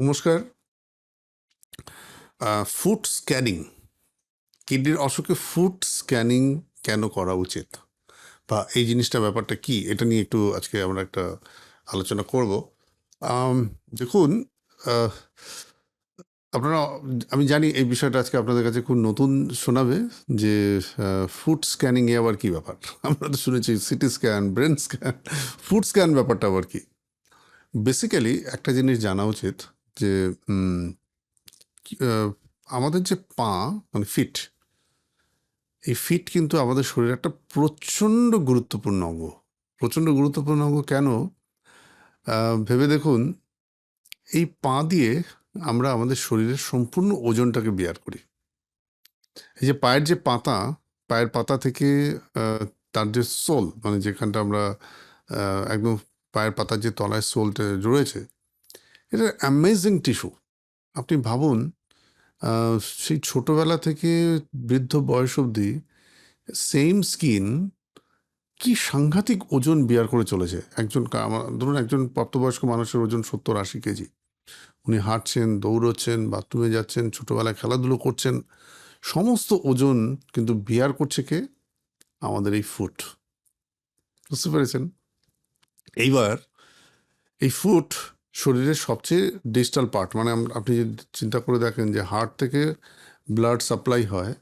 নমস্কার। Food scanning কিডনির অসুখে ফুড স্ক্যানিং কেন করা উচিত? বা এই জিনিসটা ব্যাপারটা কি? এটা নিয়ে একটু আজকে আমরা একটা আলোচনা করব। দেখুন আপনারা, আমি জানি এই বিষয়টা আজকে আপনাদের কাছে খুব নতুন শোনাবে যে ফুড স্ক্যানিং এ আবার কী ব্যাপার? আমরা তো শুনেছি CT scan brain scan foot scan ব্যাপারটা আবার কি? বেসিক্যালি একটা জিনিস জানা উচিত যে আমাদের যে পা মানে ফিট, এই ফিট কিন্তু আমাদের শরীরে একটা প্রচণ্ড গুরুত্বপূর্ণ অঙ্গ। প্রচণ্ড গুরুত্বপূর্ণ অঙ্গ কেন? ভেবে দেখুন, এই পা দিয়ে আমরা আমাদের শরীরের সম্পূর্ণ ওজনটাকে বিয়ার করি। এই যে পায়ের যে পাতা, পায়ের পাতা থেকে তার যে সোল মানে যেখানটা আমরা একদম পায়ের পাতার যে তলায় সোলটা রয়েছে এটা অ্যামেজিং টিস্যু আপনি ভাবুন সেই ছোটবেলা থেকে বৃদ্ধ বয়স অবধি সেম স্কিন কি সাংঘাতিক ওজন বিয়ার করে চলেছে। একজন ধরুন একজন প্রাপ্তবয়স্ক মানুষের ওজন সত্তর আশি কেজি। উনি হাঁটছেন, দৌড়চ্ছেন বাথরুমে যাচ্ছেন, ছোটবেলায় খেলাধুলো করছেন, সমস্ত ওজন কিন্তু বিয়ার করছে কে? আমাদের এই ফুট বুঝতে পেরেছেন? এইবার এই ফুট শরীরের সবচেয়ে ডিজিটাল পার্ট মানে আপনি যদি চিন্তা করে দেখেন যে হার্ট থেকে ব্লাড সাপ্লাই হয়,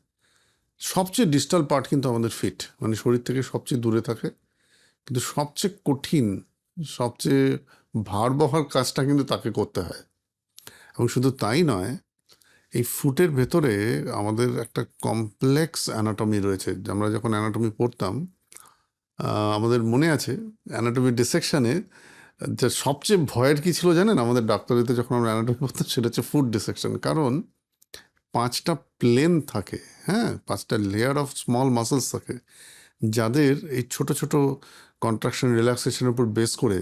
সবচেয়ে ডিজিটাল পার্ট কিন্তু আমাদের ফিট মানে শরীর থেকে সবচেয়ে দূরে থাকে। কিন্তু সবচেয়ে কঠিন, সবচেয়ে ভার বহার কাজটা কিন্তু তাকে করতে হয়। এবং শুধু তাই নয়, এই ফুটের ভেতরে আমাদের একটা কমপ্লেক্স অ্যানাটমি রয়েছে। আমরা যখন অ্যানাটমি পড়তাম আমাদের মনে আছে অ্যানাটমি ডিসেকশনে যে সবচেয়ে ভয়ের কি ছিল জানেন? আমাদের ডাক্তারিতে যখন আমরা অ্যানাটমি পড়তাম, সেটা হচ্ছে ফুড ডিসেকশন কারণ পাঁচটা প্লেন থাকে হ্যাঁ? পাঁচটা লেয়ার অফ স্মল মাসেলস থাকে, যাদের এই ছোট ছোট কন্ট্রাকশন রিল্যাক্সেশনের উপর বেস করে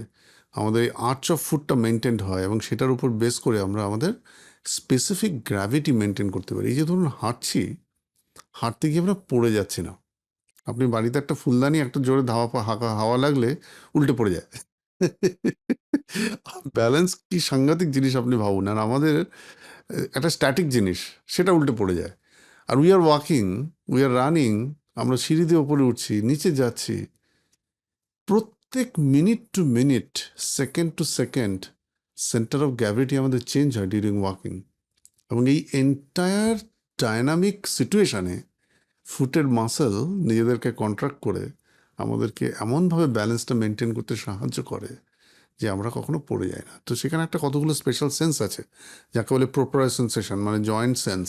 আমাদের এই আর্চ অফ ফুডটা মেনটেন হয় এবং সেটার উপর বেস করে আমরা আমাদের স্পেসিফিক গ্র্যাভিটি মেনটেন করতে পারি। এই যে ধরুন হাঁটছি, হাঁটতে গিয়ে আমরা পড়ে যাচ্ছি না। আপনি বাড়িতে একটা ফুলদানি, একটা জোরে ধাওয়া হাওয়া লাগলে উল্টে পড়ে যায়। ব্যালেন্স কি সাংঘাতিক জিনিস আপনি ভাবুন। আর আমাদের একটা স্ট্যাটিক জিনিস, সেটা উল্টে পড়ে যায়। আর we are walking we are running আমরা সিঁড়িতে ওপরে উঠছি, নিচে যাচ্ছি। প্রত্যেক minute to minute second to second centre of gravity আমাদের চেঞ্জ হয় ডিউরিং ওয়াকিং এবং এই এন্টায়ার ডায়নামিক সিচুয়েশানে ফুটের মাসেল নিজেদেরকে কন্ট্রাক্ট করে আমাদেরকে এমনভাবে ব্যালেন্সটা মেনটেন করতে সাহায্য করে যে আমরা কখনো পড়ে যাই না। তো সেখানে একটা কতগুলো স্পেশাল সেন্স আছে, যাকে বলে প্রোপ্রায় সেন্সেশন মানে জয়েন্ট সেন্স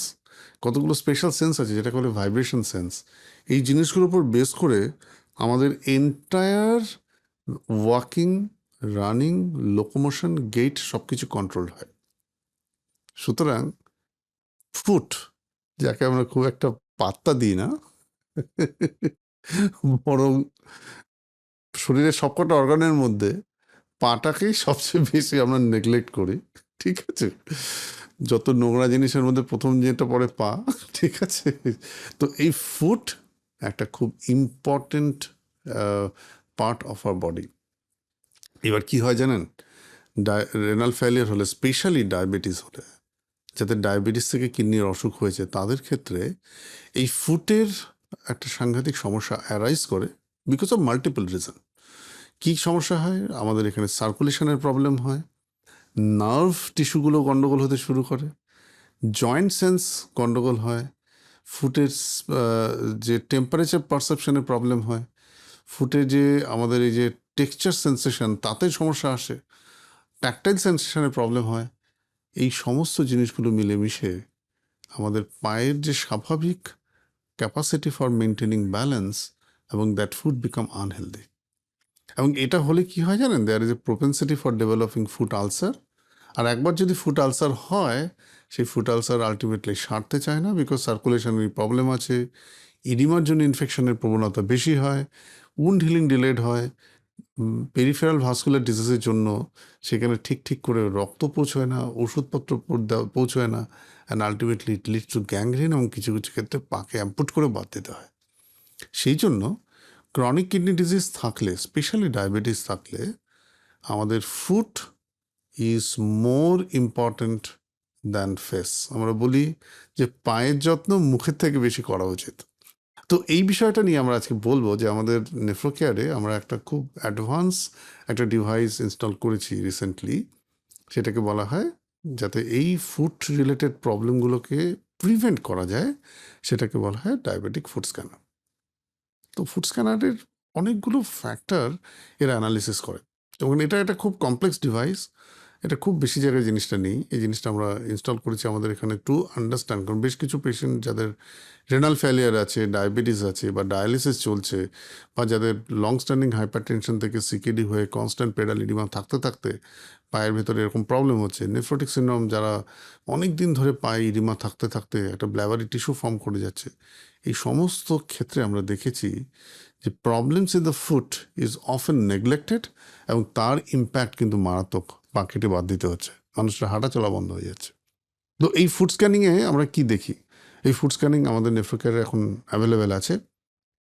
কতগুলো স্পেশাল সেন্স আছে, যেটাকে বলে ভাইব্রেশন সেন্স এই জিনিসগুলোর উপর বেস করে আমাদের entire walking running locomotion gait সব কিছু কন্ট্রোল হয়। সুতরাং ফুট যাকে আমরা খুব একটা পাত্তা দিই না বরং শরীরের সবকটা অর্গানের মধ্যে পাটাকেই সবচেয়ে বেশি আমরা নেগলেক্ট করি, ঠিক আছে? যত নোংরা জিনিসের মধ্যে প্রথম যেটা পড়ে পা, ঠিক আছে? তো এই ফুট একটা খুব important part of our body এবার কি হয় জানেন? রেনাল ফেলিয়ার হলে স্পেশালি ডায়াবেটিস হলে যাদের ডায়াবেটিস থেকে কিডনির অসুখ হয়েছে, তাদের ক্ষেত্রে এই ফুটের একটা সাংঘাতিক সমস্যা অ্যারাইজ করে বিকজ অফ মাল্টিপল রিজন কী সমস্যা হয়? আমাদের এখানে সার্কুলেশনের প্রবলেম হয় নার্ভ টিস্যুগুলো গণ্ডগোল হতে শুরু করে জয়েন্ট সেন্স গণ্ডগোল হয় ফুটের যে টেম্পারেচার পারসেপশনের প্রবলেম হয় ফুটে যে আমাদের এই যে টেক্সচার সেন্সেশন তাতে সমস্যা আসে ট্যাকটাইল সেন্সেশনের প্রবলেম হয়, এই সমস্ত জিনিসগুলো মিলেমিশে আমাদের পায়ের যে স্বাভাবিক ক্যাপাসিটি ফর মেনটেনিং ব্যালেন্স এবং দ্যাট ফুড বিকাম আনহেলদি এবং এটা হলে কি হয় জানেন? There is a propensity for developing foot ulcer আর একবার যদি ফুড আলসার হয়, সেই ফুড আলসার আলটিমেটলি সারতে চায় না বিকজ সার্কুলেশনের প্রবলেম আছে ইডিমার জন্য ইনফেকশনের প্রবণতা বেশি হয় উন্ড হিলিং ডিলেড হয় পেরিফেরাল ভাস্কুলার ডিজিজের জন্য সেখানে ঠিক ঠিক করে রক্ত পৌঁছয় না, ওষুধপত্র পৌঁছয় না and ultimately it leads to gangrene এবং কিছু কিছু ক্ষেত্রে পাকে অ্যাম্পুট করে বাদ দিতে হয়। সেই জন্য ক্রনিক কিডনি ডিজিজ থাকলে স্পেশালি ডায়াবেটিস থাকলে আমাদের foot is more important than face আমরা বলি যে পায়ের যত্ন মুখের থেকে বেশি করা উচিত। তো এই বিষয়টা নিয়ে আমরা আজকে বলব যে আমাদের নেফ্রোকেয়ারে আমরা একটা খুব অ্যাডভান্স একটা ডিভাইস ইনস্টল করেছি রিসেন্টলি সেটাকে বলা হয় যাতে এই ফুড রিলেটেড প্রবলেমগুলোকে প্রিভেন্ট করা যায়। সেটাকে বলা হয় ডায়াবেটিক ফুড স্ক্যানার তো ফুড স্ক্যানারের অনেকগুলো ফ্যাক্টর এরা অ্যানালিসিস করে। এবং এটা একটা খুব কমপ্লেক্স ডিভাইস এটা খুব বেশি জায়গায় জিনিসটা নেই। এই জিনিসটা আমরা ইনস্টল করেছি আমাদের এখানে টু আন্ডারস্ট্যান্ড কারণ বেশ কিছু পেশেন্ট যাদের রেনাল ফেলিয়ার আছে ডায়াবেটিস আছে বা ডায়ালিসিস চলছে বা যাদের লং স্ট্যান্ডিং হাইপার টেনশন থেকে সিকিডি হয়ে কনস্ট্যান্ট পেডাল ইডিমা থাকতে থাকতে পায়ের ভেতরে এরকম প্রবলেম হচ্ছে। নেফ্রোটিক সিন্ড্রোম যারা অনেক দিন ধরে পায়ে ইডিমা থাকতে থাকতে একটা ব্ল্যাভারি টিস্যু ফর্ম করে যাচ্ছে, এই সমস্ত ক্ষেত্রে আমরা দেখেছি যে problems in the foot is often neglected এবং তার ইম্প্যাক্ট কিন্তু মারাত্মক। পা কেটে বাদ দিতে হচ্ছে। মানুষের হাঁটা চলা বন্ধ হয়ে যাচ্ছে। তো এই ফুড স্ক্যানিংয়ে আমরা কি দেখি? এই ফুড স্ক্যানিং আমাদের নেফ্রোকেয়ারে এখন অ্যাভেলেবেল আছে।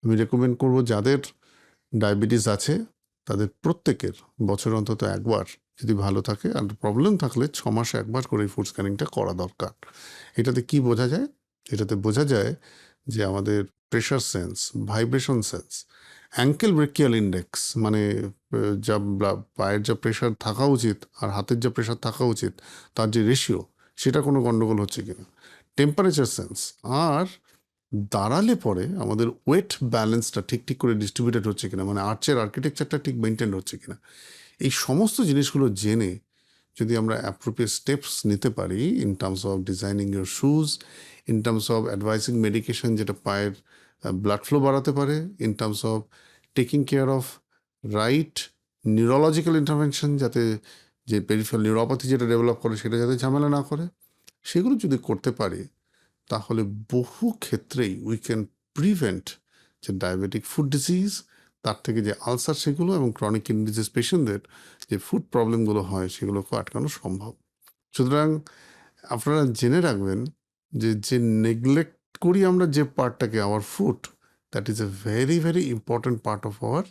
আমি রেকমেন্ড করব যাদের ডায়াবেটিস আছে, তাদের প্রত্যেকের বছর অন্তত একবার যদি ভালো থাকে আর প্রবলেম থাকলে ছ মাসে একবার করে এই ফুড স্ক্যানিংটা করা দরকার। এটাতে কি বোঝা যায়? এটাতে বোঝা যায় যে আমাদের pressure sense vibration sense ankle brachial index মানে যা পায়ের যা প্রেশার থাকা উচিত আর হাতের যা প্রেশার থাকা উচিত, তার যে রেশিও সেটা কোনো গন্ডগোল হচ্ছে কিনা? টেম্পারেচার সেন্স আর দাঁড়ালে পরে আমাদের ওয়েট ব্যালেন্সটা ঠিক ঠিক করে ডিস্ট্রিবিউটেড হচ্ছে কিনা মানে আর্চের আর্কিটেকচারটা ঠিক মেনটেন হচ্ছে কিনা? এই সমস্ত জিনিসগুলো জেনে যদি আমরা অ্যাপ্রোপ্রিয়েট স্টেপস নিতে পারি in terms of designing your shoes in terms of advising medication যেটা পায়ের ব্লাড ফ্লো বাড়াতে পারে in terms of taking care of right neurological intervention যাতে যে পেরিফেরাল নিউরোপ্যাথি যেটা ডেভেলপ করে সেটা যাতে ঝামেলা না করে। সেগুলো যদি করতে পারি, তাহলে বহু ক্ষেত্রেই উই ক্যান প্রিভেন্ট যে ডায়াবেটিক ফুড ডিজিজ তার থেকে যে আলসার সেগুলো এবং ক্রনিক কিডনি ডিজিজ পেশেন্টদের যে ফুড প্রবলেমগুলো হয় সেগুলোকে আটকানো সম্ভব। সুতরাং আপনারা জেনে রাখবেন যে যে নেগলেক্ট করি আমরা যে পার্টটাকে our foot that is a very very important part of our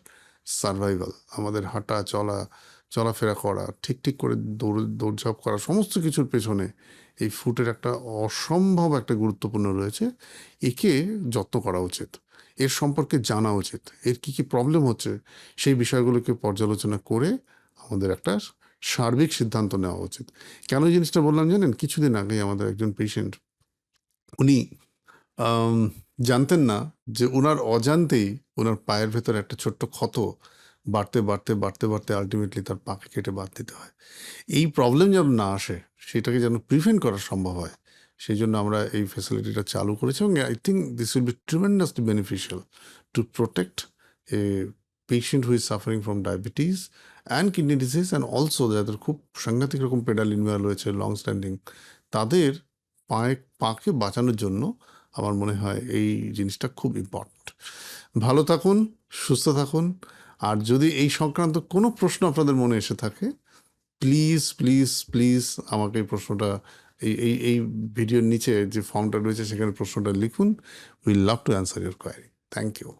survival আমাদের হাঁটা, চলা, চলাফেরা করা, ঠিক ঠিক করে দৌড়, দৌড়ঝাঁপ করা, সমস্ত কিছুর পেছনে এই ফুটের একটা অসম্ভব একটা গুরুত্বপূর্ণ রয়েছে। একে যত্ন করা উচিত। এর সম্পর্কে জানা উচিত। এর কি কি প্রবলেম হচ্ছে সেই বিষয়গুলোকে পর্যালোচনা করে আমাদের একটা সার্বিক সিদ্ধান্ত নেওয়া উচিত। কেন জিনিসটা বললাম জানেন? কিছুদিন আগে আমাদের একজন পেশেন্ট উনি জানতেন না যে ওনার অজান্তেই ওনার পায়ের ভেতরে একটা ছোট্ট ক্ষত বাড়তে বাড়তে বাড়তে বাড়তে আলটিমেটলি তার পাকে কেটে বাদ দিতে হয়। এই প্রবলেম যেন না আসে, সেটাকে যেন প্রিভেন্ট করা সম্ভব হয়, সেই জন্য আমরা এই ফেসিলিটিটা চালু করেছি এবং I think this will be tremendously beneficial to protect a patient who is suffering from diabetes and kidney disease and also যাদের খুব সাংঘাতিক রকম পেডাল ইনভার রয়েছে লং স্ট্যান্ডিং তাদের পায়ে, পাকে বাঁচানোর জন্য আমার মনে হয় এই জিনিসটা খুব ইম্পর্ট্যান্ট ভালো থাকুন, সুস্থ থাকুন। আর যদি এই সংক্রান্ত কোনো প্রশ্ন আপনাদের মনে এসে থাকে প্লিজ প্লিজ প্লিজ আমাকে এই প্রশ্নটা, এই এই এই ভিডিওর নিচে যে ফর্মটা রয়েছে, সেখানে প্রশ্নটা লিখুন। Will love to answer your query thank you